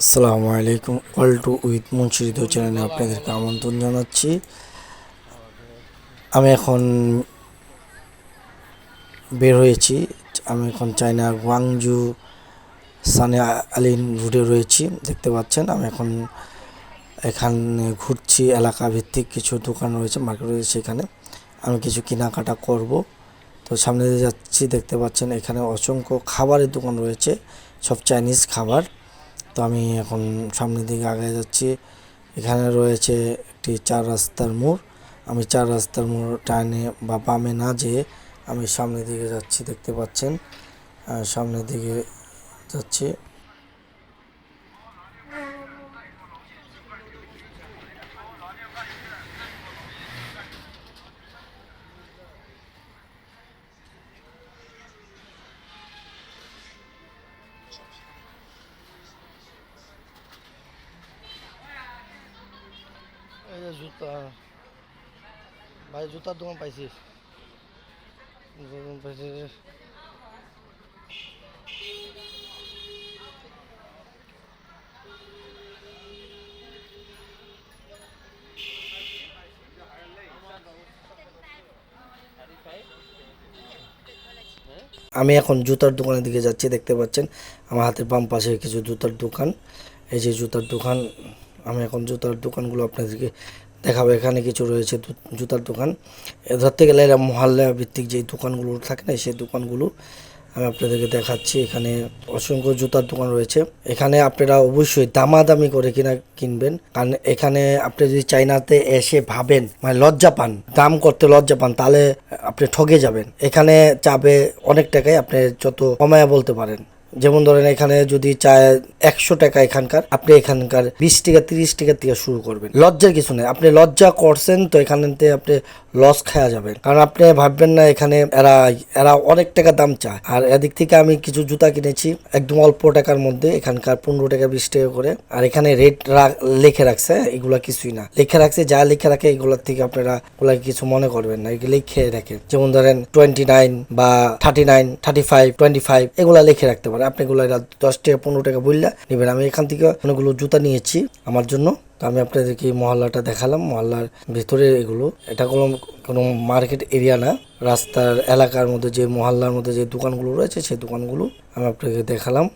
আসসালামু আলাইকুম all two with মুন্সিদ চ্যানেলে আপনাদেরকে আমন্ত্রণ জানাচ্ছি। আমি এখন বের হয়েছি, আমি এখন চায়না গুয়াংজু সানে আলিন রুটে রয়েছি, দেখতে পাচ্ছেন। আমি এখন এখানে ঘুরছি, এলাকা ভিত্তিক কিছু দোকান রয়েছে মার্কেট রয়েছে সেখানে। আমি কিছু কেনাকাটা করব। তো সামনে যাচ্ছি, দেখতে পাচ্ছেন এখানে অসংখ্য খাবারের দোকান রয়েছে, সব চাইনিজ খাবার। তো আমি এখন সামনের দিকে আগে যাচ্ছি। এখানে রয়েছে একটি চার রাস্তার মোড়। আমি চার রাস্তার মোড় টানে বা বামে না যেয়ে আমি সামনের দিকে যাচ্ছি, দেখতে পাচ্ছেন। সামনের দিকে যাচ্ছি। জুতা, ভাই, জুতার দোকান পাইছি। দোকান পাইছি আমি এখন জুতার দোকানের দিকে যাচ্ছি, দেখতে পাচ্ছেন, আমার হাতের বাম পাশে কিছু জুতার দোকান। এই যে জুতার দোকান আমি এখন জুতার দোকানগুলো আপনাদেরকে দেখাবো। এখানে কিছু রয়েছে জুতার দোকান। ধরতে গেলে এরা মহল্লা ভিত্তিক যে দোকানগুলো থাকে না, সেই দোকানগুলো আমি আপনাদেরকে দেখাচ্ছি। এখানে অসংখ্য জুতার দোকান রয়েছে। এখানে আপনারা অবশ্যই দামাদামি করে কিনা কিনবেন। কারণ এখানে আপনি যদি চাইনাতে এসে ভাবেন মানে লজ্জা পান, দাম করতে লজ্জা পান, তাহলে আপনি ঠকে যাবেন। এখানে চাবে অনেক টাকায় আপনি যত কমায়া বলতে পারেন। যেমন ধরেন এখানে যদি চায় একশো টাকা এখানকার, আপনি এখানকার বিশ টাকা, তিরিশ টাকা থেকে শুরু করবেন। লজ্জার কিছু নেই। আপনি লজ্জা করছেন, তো এখানেতে আপনি লস খাওয়া যাবেন। কারণ আপনি ভাববেন না এখানে এরা এরা অনেক টাকা দাম চায়। আর এদিক থেকে আমি কিছু জুতা কিনেছি, একদম অল্প টাকার মধ্যে এখানকার পনেরো টাকা, বিশ টাকা করে। আর এখানে রেট লিখে রাখছে এগুলা কিছুই না। লিখে রাখছে, যা লিখে রাখে, এগুলোর থেকে আপনারা ওগুলা কিছু মনে করবেন না। এগুলো লিখে রাখে যেমন ধরেন টোয়েন্টি নাইন বা thirty nine thirty five twenty five এগুলা লিখে রাখতে পারেন। আপনি এগুলো দশ টাকা, পনেরো টাকা বললে নেবেন। আমি এখান থেকে অনেকগুলো জুতা নিয়েছি আমার জন্য। তো আমি আপনাদেরকে মহল্লাটা দেখালাম। মহল্লার ভিতরে এগুলো। এটা কোনো কোনো মার্কেট এরিয়া না। রাস্তার এলাকার মধ্যে যে মহল্লার মধ্যে যে দোকানগুলো রয়েছে, সেই দোকানগুলো আমি আপনাকে দেখালাম।